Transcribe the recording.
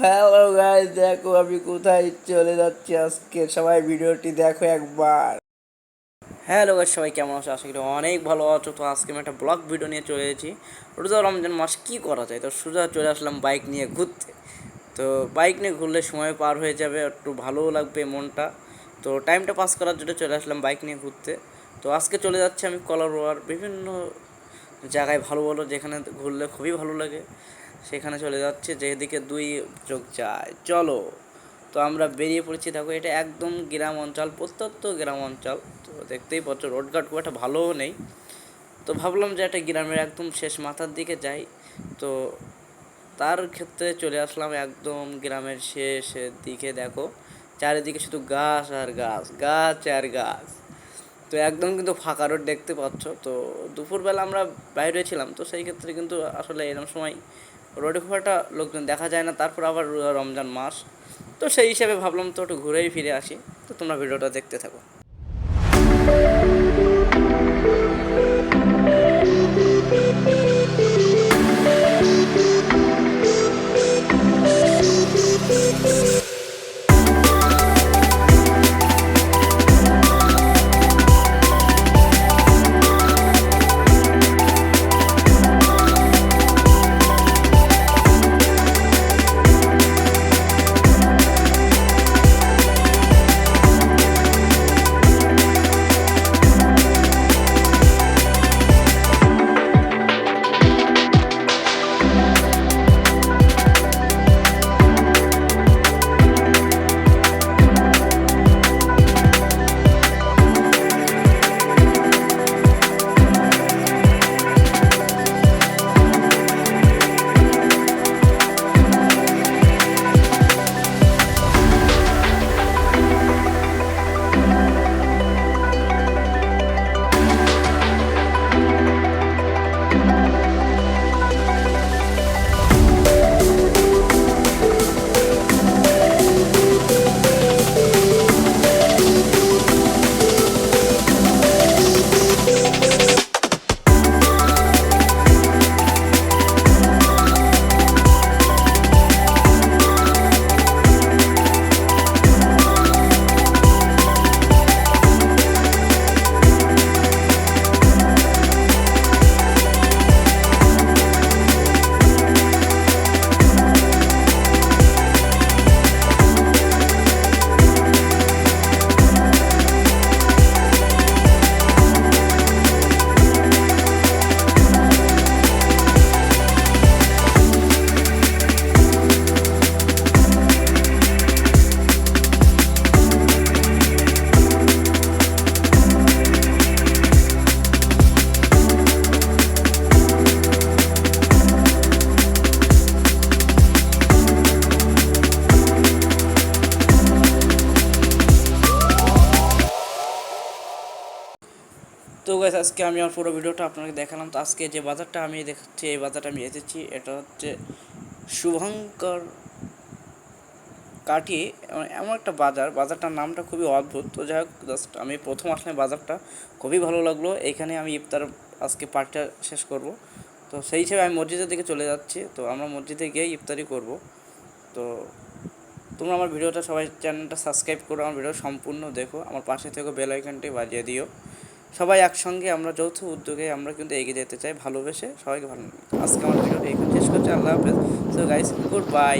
Hello guys দেখো আমি কোথায় চলে যাচ্ছি আজকে। সবাই ভিডিওটি দেখো একবার। হ্যালো গাইস সবাই কেমন আছো? আশা করি অনেক ভালো আছো। তো আজকে আমি একটা ব্লগ ভিডিও নিয়ে চলে এসেছি। রোজা রমজান মাস কী করা যায়? তো সোজা চলে আসলাম বাইক নিয়ে ঘুরতে। তো বাইক নিয়ে ঘুরলে সময় পার হয়ে যাবে, একটু ভালোও লাগবে মনটা। তো টাইমটা পাস করার জন্য চলে আসলাম বাইক নিয়ে ঘুরতে। তো আজকে চলে যাচ্ছি আমি কলারোয়ার বিভিন্ন জায়গায় ভালো ভালো, যেখানে ঘুরলে খুবই ভালো লাগে। সেখানে চলে যাচ্ছে, যেদিকে দুই চোখ যায়। চলো, তো আমরা বেরিয়ে পড়েছি। দেখো, এটা একদম গ্রাম অঞ্চল প্রত্যন্ত গ্রাম অঞ্চল। তো দেখতেই পাচ্ছ রোডঘাট খুব একটা ভালোও নেই। তো ভাবলাম যে একটা গ্রামের একদম শেষ মাথার দিকে যাই। তো তার ক্ষেত্রে চলে আসলাম একদম গ্রামের শেষের দিকে। দেখো, চারিদিকে শুধু গাছ আর গাছ গাছ আর গাছ। তো একদম কিন্তু ফাঁকা রোড দেখতে পাচ্ছ। তো দুপুরবেলা আমরা বাইরে ছিলাম। তো সেই ক্ষেত্রে কিন্তু আসলে এরকম সময় রোডে খুব একটা লোকজন দেখা যায় না। তারপর আবার রমজান মাস। তো সেই হিসাবে ভাবলাম তো একটু ঘুরেই ফিরে আসি। তো তোমরা ভিডিওটা দেখতে থাকো। তো গাইস আজকে আমি আমার পুরো ভিডিওটা আপনাকে দেখালাম। তো আজকে যে বাজারটা আমি দেখাচ্ছি এই বাজারটা আমি এসেছি, এটা হচ্ছে শুভঙ্কর কাটি এমন একটা বাজার, বাজারটার নামটা খুবই অদ্ভুত। তো যাই হোক জাস্ট আমি প্রথম আসলে বাজারটা, খুবই ভালো লাগল। এখানে আমি ইফতার আজকে পার্টটা শেষ করব। তো সেই হিসেবে আমি মসজিদের দিকে চলে যাচ্ছি। তো আমরা মসজিদে গিয়ে ইফতারি করব। তো তোমরা আমার ভিডিওটা সবাই চ্যানেলটা সাবস্ক্রাইব করো, আমার ভিডিও সম্পূর্ণ দেখো। আমার পাশে থেকে বেল আইকনটি বাজিয়ে দিও। সবাই একসঙ্গে আমরা যৌথ উদ্যোগে আমরা কিন্তু এগিয়ে যেতে চাই, ভালোবেসে সবাইকে ভালো আজকে আমার ভিডিওটি শেষ করছি, আল্লাহ হাফেজ। So guys good bye